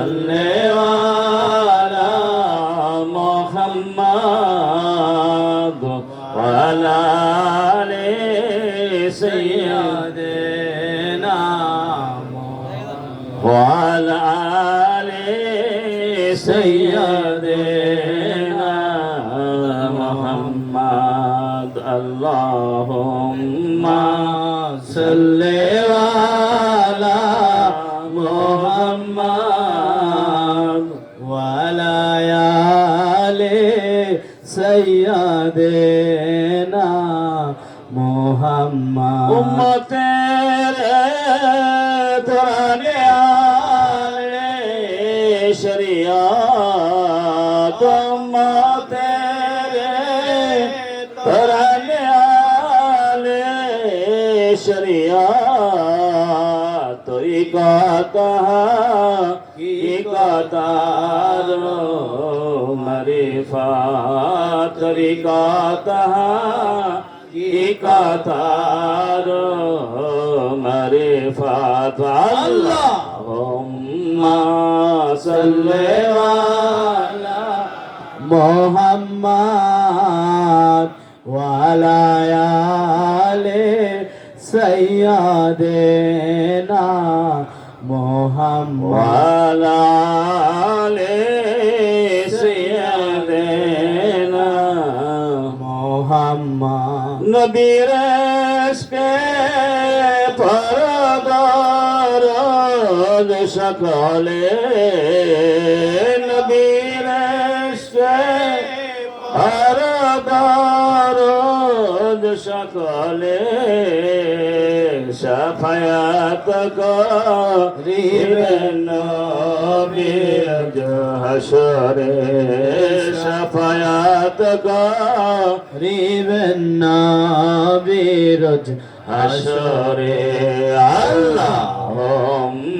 صل على محمد وعلى سيدنا وعلى سيدنا محمد. শরিয়াত উম্মতের ধরনে আলে শরিয়াত তরিকত কি কতার মারিফাত তরিকত কি কথার মোহাম্মদ ওয়ালায়ালে সৈয়াদেনা মোহাম্মদ ওয়ালালে সৈয়াদেনা মোহাম্মদ। নবীর কে পরা সকলে নবীর পরদার সকলে সাফায়াত করিবেন হাসরে সাফায়াত করিবেন রিবেন বিরজ হাসরে আল্লাহুম্মা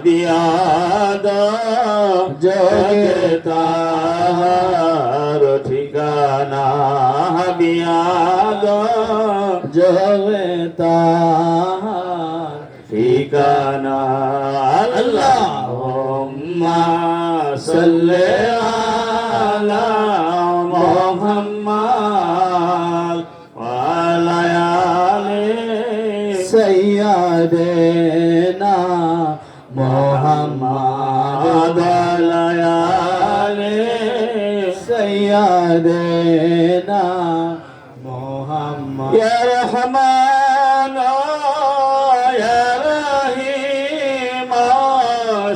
হবিয়াদ জগে তাহার ঠিকানা হবিয়াদ জবে তাহার ঠিকানা। আল্লাহুম্মা সাল্লি আলা মুহাম্মাদ ওয়া আলা দেনা মোহাম্মদ ইয়া রহমান ইয়া রহিম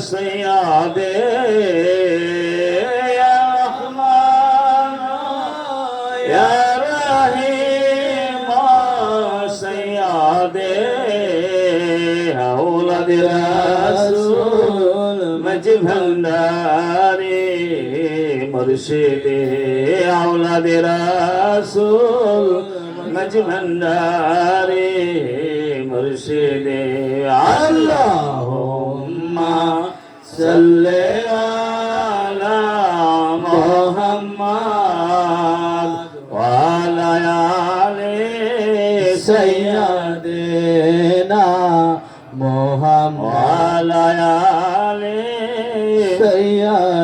সিয়াদে ইয়া রহমান ইয়া রহিম সিয়াদে হাওলা দিরাসুল মজভন্দারে মুর্শিদ আওলাদ রাসূল মজমন্দারে মুর্শিদ আল্লাহুম্মা সাল্লি আলা মুহাম্মাদ ওয়া আলা আলি সাইয়্যিদিনা মুহাম্মাদ ওয়া আলা আলি সাইয়্যিদিনা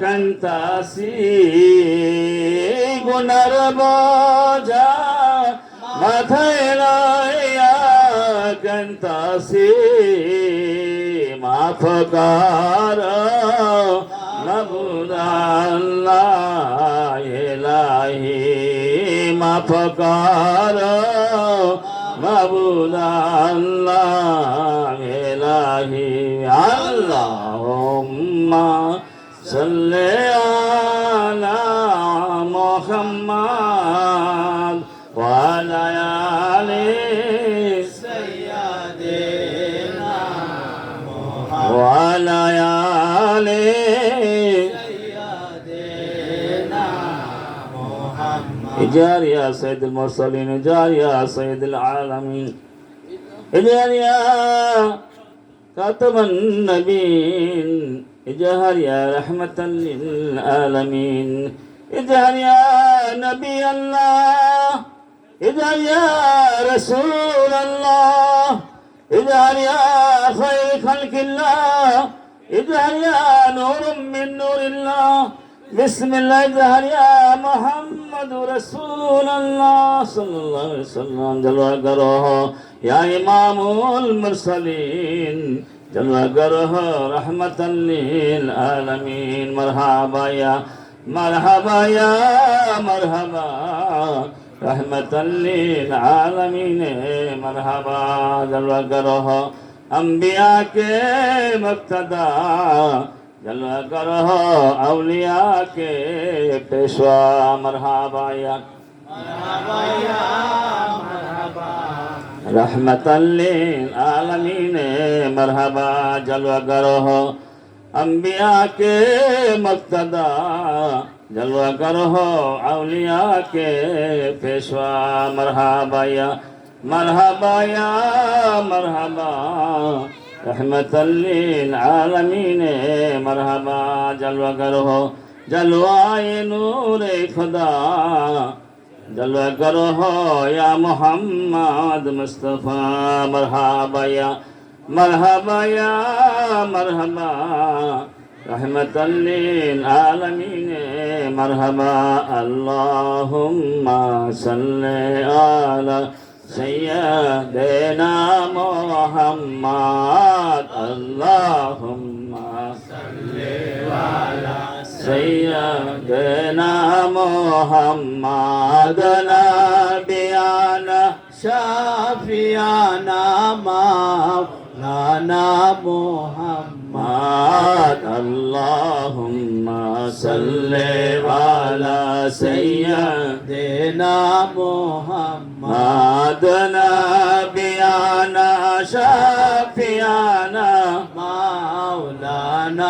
কান্তাসি গুনার বোঝা মাথায় লইয়া কান্তাসি মাফ কর নবুদাল্লাহ এলাহি মাফ কর মাবুদাল্লাহ এলাহি আল্লাহুম্মা صل على محمد وعلى آل سيدنا محمد وعلى آل سيدنا محمد. اجار يا سيد المرسلين اجار يا سيد العالمين. اجار يا خاتم النبيين. اجعل يا رحمة للعالمين. اجعل يا نبي الله. اجعل يا رسول الله. اجعل يا خير خلق الله. اجعل يا نور من نور الله. بسم الله اجعل يا محمد رسول الله. صلى الله عليه وسلم. جلوة قره يا إمام المرسلين. جمع قره رحمة للعالمين مرحبا يا مرحبا يا مرحبا رحمة للعالمين مرحبا جمع قره أنبياء کے مقتدا جلوہ کرو اولیاء کے پیشوا مرحبا یا مرحبا یا रहमतल्लिन आलमीन मरहबा जलवा करो हो अम्बिया के मक्तदा जलवा करो हो अलिया के पेशवा मरहबाया। मरहबाया, मरहबा रहमतल्लिन आलमीन मरहबा जलवा करो हो जलवा नूर खुदा দলবা করো হয়া মোহাম্মদ মুস্তফা, মরহাবায়া মরহাবায়া, মরহাবা। রহমতাল্লিল আলমিন, মরহাবা। আল্লাহুম্মা সাল্লি আলা সাইয়্যিদিনা মুহাম্মদ। আল্লাহুম্মা سيدنا محمد نبينا شافيانا مولانا محمد محمد اللهم صل على سيدنا دينا محمد محمد نبينا شافيانا مولانا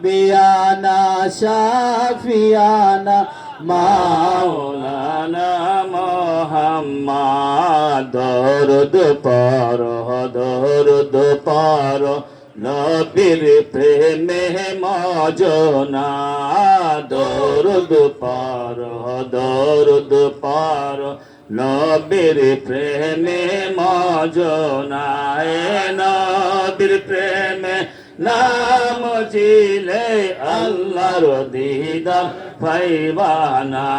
نبينا شافيانا مولانا محمد نبينا شافيانا مولانا مولانا محمد درد پار درد پار নবীর প্রেমে মজনা দরুদ পার দরুদ পার নবীর প্রেমে মজনা এ নবীর প্রেমে নাম ছিলে আল্লাহর দিদার পাইবানা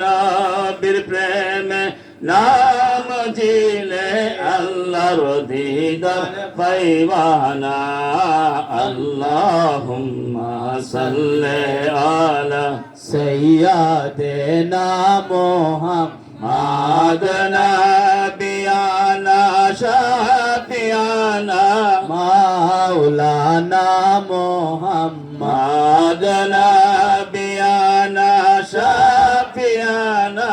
নবীর প্রেমে। নাম ছিলে আল্লাহর দিদার পাইবানা আল্লাহুম্মা সাল্লি আলা সাইয়্যিদিনা মুহাম্মাদ নবিয়ানা শাফিয়ানা মৌলানা মোহাম্মদনা বিয়ানা সাফিয়ানা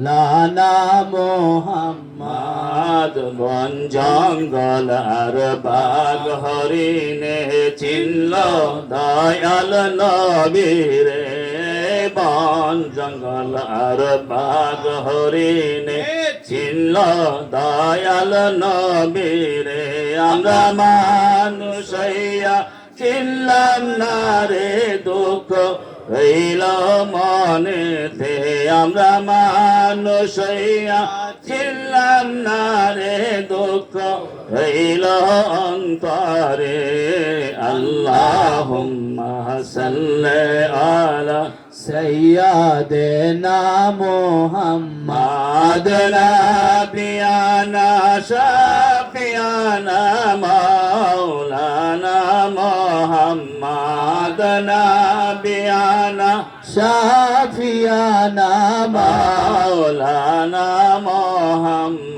লানা মোহাম্মদ বন জঙ্গল আর বাগ হরিণে চিল্ল দয়াল নবীরে বন জঙ্গল আর বাগ হরিণে চিনল দয়াল নবীরে। আমরা মানুষ হইয়া চিনলাম না রে দুঃখ রইল মনেতে। আমরা মানুষ হইয়া চিনলাম না রে দুঃখ রইল অন্তরে। আল্লাহুম্মা সাল্লি আলা سيدنا محمد نبينا شفيعنا مولانا محمد نبينا شفيعنا مولانا محمد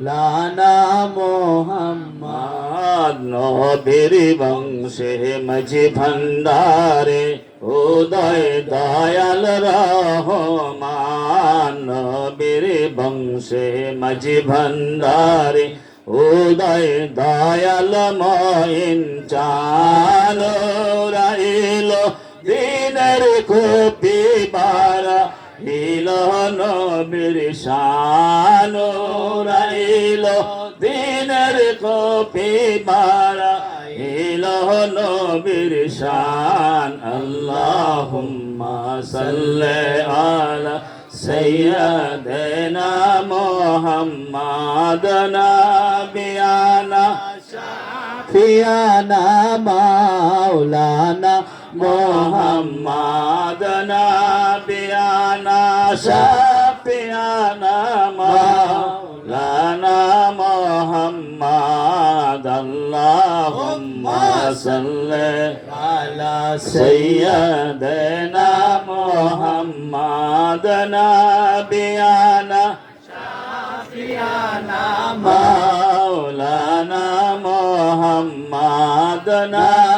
লানা মোহাম্মদ নবীর বংশে মাঝি ভণ্ডারে উদয় দয়াল রহমান নবীর বংশে মাঝি ভণ্ডারে উদয় দয়াল মহিন চাল রাইল দিনের কোপি নবীর শান রাইল, দিনের কপি মারা ইলহ নবীর শান। আল্লাহুম্মা সাল্লি আলা সাইয়্যিদিনা মুহাম্মাদ নাবিয়ানা শাফিয়ানা মাওলানা মুহাম্মাদ নাবিয়ানা نبينا شفيعنا مولانا محمد اللهم صل على سيدنا محمد نبينا سيدنا مولانا محمد نبينا